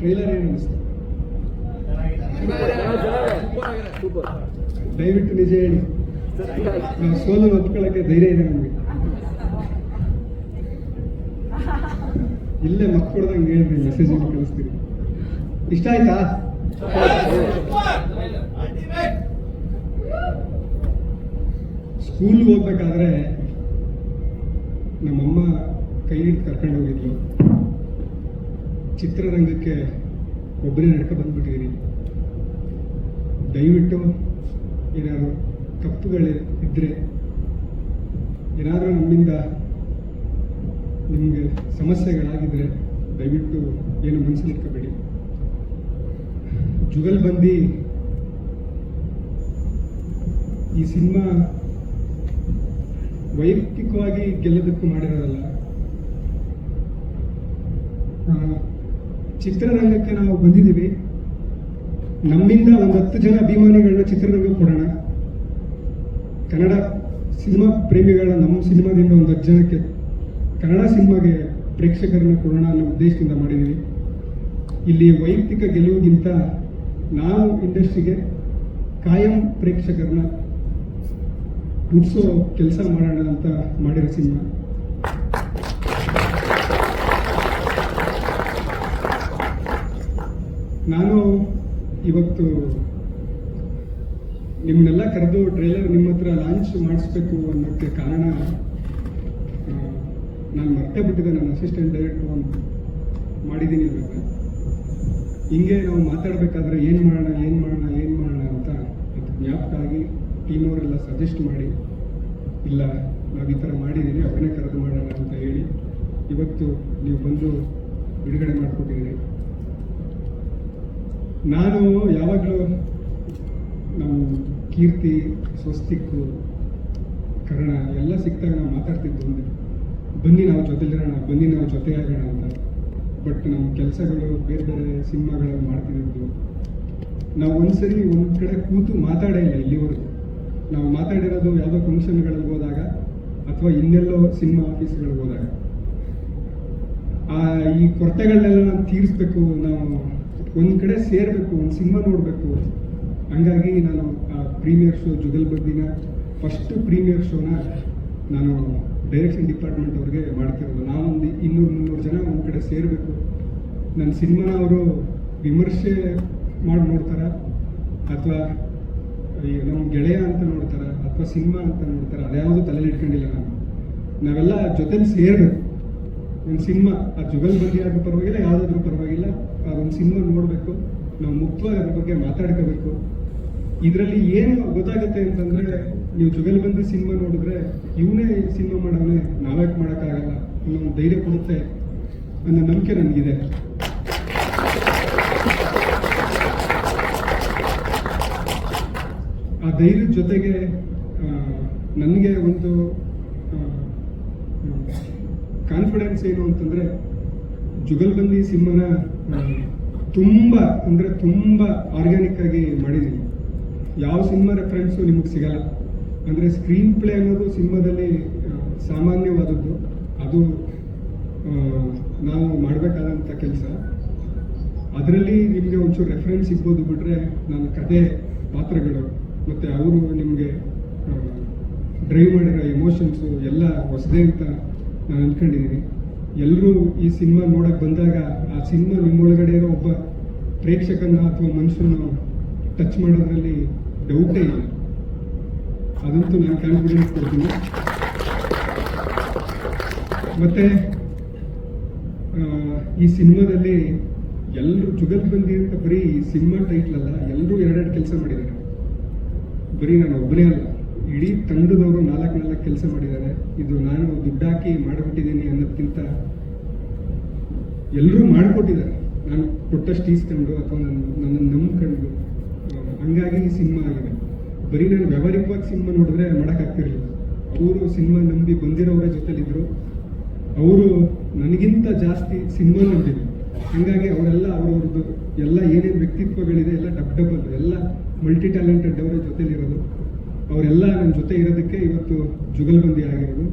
Trailer ಏನು ಅನಿಸ್ತು ದಯವಿಟ್ಟು ನಿಜ ಹೇಳಿ. ನಾವು ಸೋಲು ಒಪ್ಕೊಳ್ಳೋಕ್ಕೆ ಧೈರ್ಯ ಇದೆ ನಮಗೆ. ಇಲ್ಲೇ ಮಕ್ಕಳ್ದಂಗೆ ಹೇಳ್ರಿ ಮೆಸೇಜ್ ಕಳಿಸ್ತೀರಿ ಇಷ್ಟ ಆಯ್ತಾ? ಸ್ಕೂಲ್ಗೆ ಹೋಗ್ಬೇಕಾದ್ರೆ ನಮ್ಮಮ್ಮ ಕೈ ಹಿಡಿದು ಕರ್ಕೊಂಡು ಹೋಗಿದ್ಲು. ಚಿತ್ರರಂಗಕ್ಕೆ ಒಬ್ಬರೇ ನಡ್ಕ ಬಂದ್ಬಿಟ್ಟಿದ್ದೀನಿ ದಯವಿಟ್ಟು ಏನಾದ್ರು ತಪ್ಪುಗಳು ಇದ್ದರೆ ಏನಾದರೂ ನಮ್ಮಿಂದ ನಿಮಗೆ ಸಮಸ್ಯೆಗಳಾಗಿದ್ದರೆ ದಯವಿಟ್ಟು ಏನು ಮನಸ್ಸಲ್ಲಿ ಇಟ್ಕೋಬೇಡಿ. ಜುಗಲ್ಬಂದಿ ಈ ಸಿನಿಮಾ ವೈಯಕ್ತಿಕವಾಗಿ ಗೆಲ್ಲದಕ್ಕೂ ಮಾಡಿರೋದಲ್ಲ. ಚಿತ್ರರಂಗಕ್ಕೆ ನಾವು ಬಂದಿದ್ದೀವಿ. ನಮ್ಮಿಂದ ಒಂದು ಹತ್ತು ಜನ ಅಭಿಮಾನಿಗಳನ್ನ ಚಿತ್ರರಂಗಕ್ಕೆ ಕೊಡೋಣ. ಕನ್ನಡ ಸಿನಿಮಾ ಪ್ರೇಮಿಗಳ ನಮ್ಮ ಸಿನಿಮಾದಿಂದ ಒಂದು ಹತ್ತು ಜನಕ್ಕೆ ಕನ್ನಡ ಸಿನಿಮಾಗೆ ಪ್ರೇಕ್ಷಕರನ್ನ ಕೊಡೋಣ ಅನ್ನೋ ಉದ್ದೇಶದಿಂದ ಮಾಡಿದ್ದೀವಿ. ಇಲ್ಲಿ ವೈಯಕ್ತಿಕ ಗೆಲುವಿಗಿಂತ ನಾವು ಇಂಡಸ್ಟ್ರಿಗೆ ಕಾಯಂ ಪ್ರೇಕ್ಷಕರನ್ನ ಹುಟ್ಟಿಸೋ ಕೆಲಸ ಮಾಡೋಣ ಅಂತ ಮಾಡಿರೋ ಸಿನಿಮಾ. ನಾನು ಇವತ್ತು ನಿಮ್ಮನ್ನೆಲ್ಲ ಕರೆದು ಟ್ರೈಲರ್ ನಿಮ್ಮ ಹತ್ರ ಲಾಂಚ್ ಮಾಡಿಸ್ಬೇಕು ಅನ್ನೋಕ್ಕೆ ಕಾರಣ ನಾನು ಮರ್ತೇ ಬಿಟ್ಟಿದ್ದೆ, ನನ್ನ ಅಸಿಸ್ಟೆಂಟ್ ಡೈರೆಕ್ಟರ್ ಅಂತ ಮಾಡಿದ್ದೀನಿ ಇವಾಗ ಹಿಂಗೆ ನಾವು ಮಾತಾಡಬೇಕಾದ್ರೆ ಏನು ಮಾಡೋಣ ಏನು ಮಾಡೋಣ ಏನು ಮಾಡೋಣ ಅಂತ ಅದು ಜ್ಞಾಪಕ ಆಗಿ ಸಜೆಸ್ಟ್ ಮಾಡಿ, ಇಲ್ಲ, ನಾವು ಈ ಥರ ಮಾಡಿದ್ದೀನಿ ಅವ್ರನ್ನೇ ಕರೆದು ಮಾಡೋಣ ಅಂತ ಹೇಳಿ ಇವತ್ತು ನೀವು ಬಂದು ಬಿಡುಗಡೆ ಮಾಡಿಕೊಟ್ಟಿದ್ದೀರಿ. ನಾನು ಯಾವಾಗಲೂ ನಮ್ಮ ಕೀರ್ತಿ ಸ್ವಸ್ತಿಕ್ಕು ಕರ್ಣ ಎಲ್ಲ ಸಿಕ್ತಾಗ ನಾವು ಮಾತಾಡ್ತಿದ್ದು ಅಂದರೆ ಬನ್ನಿ ನಾವು ಜೊತೆಲಿರೋಣ, ಬನ್ನಿ ನಾವು ಜೊತೆಯಾಗೋಣ ಅಂತ. ಬಟ್ ನಮ್ಮ ಕೆಲಸಗಳು ಬೇರೆ ಬೇರೆ ಸಿನಿಮಾಗಳಲ್ಲಿ ಮಾಡ್ತಿದ್ದು ನಾವು ಒಂದ್ಸರಿ ಒಂದು ಕಡೆ ಕೂತು ಮಾತಾಡೇ ಇಲ್ಲ ಇಲ್ಲಿವರೆಗೂ. ನಾವು ಮಾತಾಡಿರೋದು ಯಾವುದೋ ಫಂಕ್ಷನ್ಗಳಿಗೆ ಹೋದಾಗ ಅಥವಾ ಇನ್ನೆಲ್ಲೋ ಸಿನಿಮಾ ಆಫೀಸ್ಗಳಿಗೆ ಹೋದಾಗ. ಆ ಈ ಕೊರತೆಗಳನ್ನೆಲ್ಲ ನಾವು ತೀರಿಸ್ಬೇಕು, ನಾವು ಒಂದು ಕಡೆ ಸೇರಬೇಕು, ಒಂದು ಸಿನಿಮಾ ನೋಡಬೇಕು. ಹಂಗಾಗಿ ನಾನು ಆ ಪ್ರೀಮಿಯರ್ ಶೋ ಜುಗಲ್ಬಂದಿನ ಫಸ್ಟ್ ಪ್ರೀಮಿಯರ್ ಶೋನ ನಾನು ಡೈರೆಕ್ಷನ್ ಡಿಪಾರ್ಟ್ಮೆಂಟ್ ಅವ್ರಿಗೆ ಮಾಡ್ತಿರೋದು. ನಾವೊಂದು ಇನ್ನೂರು ಮುನ್ನೂರು ಜನ ಒಂದು ಕಡೆ ಸೇರಬೇಕು. ನನ್ನ ಸಿನಿಮಾನ ಅವರು ವಿಮರ್ಶೆ ಮಾಡಿ ನೋಡ್ತಾರ, ಅಥವಾ ನಮ್ಮ ಗೆಳೆಯ ಅಂತ ನೋಡ್ತಾರ, ಅಥವಾ ಸಿನಿಮಾ ಅಂತ ನೋಡ್ತಾರ, ಅದ್ಯಾವುದು ತಲೆಯಲ್ಲಿ ಇಟ್ಕೊಂಡಿಲ್ಲ ನಾನು. ನಾವೆಲ್ಲ ಜೊತೆಲಿ ಸೇರಬೇಕು. ಒಂದು ಸಿನಿಮಾ, ಆ ಜುಗಲ್ ಬಗ್ಗೆ ಆದ್ರೂ ಪರವಾಗಿಲ್ಲ, ಯಾವುದಾದ್ರೂ ಪರವಾಗಿಲ್ಲ. ಅದೊಂದು ಸಿನಿಮಾ ನೋಡಬೇಕು. ನಾವು ಮುಕ್ತವಾಗಿ ಅದ್ರ ಬಗ್ಗೆ ಮಾತಾಡ್ಕೋಬೇಕು. ಇದರಲ್ಲಿ ಏನು ಗೊತ್ತಾಗುತ್ತೆ ಅಂತಂದ್ರೆ, ನೀವು ಜುಗಲ್ಬಂದಿ ಸಿನಿಮಾ ನೋಡಿದ್ರೆ, ಇವನೇ ಸಿನಿಮಾ ಮಾಡೋನೆ ನಾವ್ಯಾಕೆ ಮಾಡೋಕ್ಕಾಗಲ್ಲ. ಅನ್ನೋ ಒಂದು ಧೈರ್ಯ ಕೊಡುತ್ತೆ ಅನ್ನೋ ನಂಬಿಕೆ ನನಗಿದೆ ಆ ಧೈರ್ಯದ ಜೊತೆಗೆ ನನಗೆ ಒಂದು ಕಾನ್ಫಿಡೆನ್ಸ್ ಏನು ಅಂತಂದ್ರೆ ಜುಗಲ್ಬಂದಿ ಸಿಂಹನ ತುಂಬ, ಅಂದ್ರೆ ತುಂಬ ಆರ್ಗ್ಯಾನಿಕ್ ಆಗಿ ಮಾಡಿದ್ದೀನಿ. ಯಾವ ಸಿನಿಮಾ ರೆಫರೆನ್ಸು ನಿಮಗೆ ಸಿಗಲ್ಲ. ಅಂದ್ರೆ ಸ್ಕ್ರೀನ್ ಪ್ಲೇ ಅನ್ನೋದು ಸಿನಿಮಾದಲ್ಲಿ ಸಾಮಾನ್ಯವಾದದ್ದು. ಅದು ನಾವು ಮಾಡಬೇಕಾದಂಥ ಕೆಲಸ. ಅದರಲ್ಲಿ ನಿಮಗೆ ಒಂಚೂರು ರೆಫರೆನ್ಸ್ ಸಿಗ್ಬೋದು ಬಿಟ್ರೆ ನನ್ನ ಕತೆ, ಪಾತ್ರಗಳು, ಮತ್ತು ಅವರು ನಿಮಗೆ ಡ್ರೈವ್ ಮಾಡಿರೋ ಎಮೋಷನ್ಸು ಎಲ್ಲ ಹೊಸದೇ ಅಂತ ನಾನು ಅಂದ್ಕೊಂಡಿದ್ದೀನಿ ಎಲ್ಲರೂ ಈ ಸಿನಿಮಾ ನೋಡೋಕ್ಕೆ ಬಂದಾಗ ಆ ಸಿನಿಮಾ ನಿಮ್ಮೊಳಗಡೆ ಇರೋ ಒಬ್ಬ ಪ್ರೇಕ್ಷಕನ ಅಥವಾ ಮನುಷ್ಯನ ಟಚ್ ಮಾಡೋದ್ರಲ್ಲಿ ಡೌಟೇ ಇಲ್ಲ. ಅದಂತೂ ನಾನು ಕಾನ್ಫಿಡೆನ್ಸ್ ಕೊಡ್ತೀನಿ. ಮತ್ತು ಈ ಸಿನಿಮಾದಲ್ಲಿ ಎಲ್ಲರೂ ಜುಗಲ್ಬಂದಿ ಅಂತ ಬರೀ ಸಿನಿಮಾ ಟೈಟ್ಲ್ ಅಲ್ಲ ಎಲ್ಲರೂ ಎರಡೆರಡು ಕೆಲಸ ಮಾಡಿದ್ದಾರೆ. ಬರೀ ನಾನು ಒಬ್ಬನೇ ಅಲ್ಲ. ಇಡೀ ತಂಡದವರು ನಾಲ್ಕು ನಾಲ್ಕು ಕೆಲಸ ಮಾಡಿದ್ದಾರೆ. ಇದು ನಾನು ದುಡ್ಡಾಕಿ ಮಾಡಿಬಿಟ್ಟಿದ್ದೀನಿ ಅನ್ನೋದಕ್ಕಿಂತ ಎಲ್ಲರೂ ಮಾಡಿಕೊಟ್ಟಿದ್ದಾರೆ. ನಾನು ಕೊಟ್ಟಷ್ಟು ಈಸ್ಕೊಂಡು ಅಥವಾ ನನ್ನ ನನ್ನನ್ನು ನಂಬ್ಕೊಂಡು ಹಂಗಾಗಿ ಈ ಸಿನಿಮಾ ಆಗಿದೆ. ಬರೀ ನಾನು ವ್ಯಾವಹಾರಿಕವಾಗಿ ಸಿನಿಮಾ ನೋಡಿದ್ರೆ ಮಾಡೋಕ್ಕಾಗ್ತಿರಲಿಲ್ಲ. ಅವರು ಸಿನಿಮಾ ನಂಬಿ ಬಂದಿರೋರ ಜೊತೆಲಿದ್ದರು ಅವರು ನನಗಿಂತ ಜಾಸ್ತಿ ಸಿನಿಮಾ ನಂಬಿದ್ರು ಹಂಗಾಗಿ ಅವರೆಲ್ಲ ಅವ್ರವ್ರದ್ದು ಎಲ್ಲ ಏನೇನು ವ್ಯಕ್ತಿತ್ವಗಳಿದೆ, ಎಲ್ಲ ಡಬ್ ಡಬಲ್ ಎಲ್ಲ ಮಲ್ಟಿ ಟ್ಯಾಲೆಂಟೆಡ್ ಅವರ ಜೊತೆಲಿರೋದು. ಅವರೆಲ್ಲ ನನ್ನ ಜೊತೆ ಇರೋದಕ್ಕೆ ಇವತ್ತು ಜುಗಲ್ಬಂದಿ ಆಗಿರೋದು.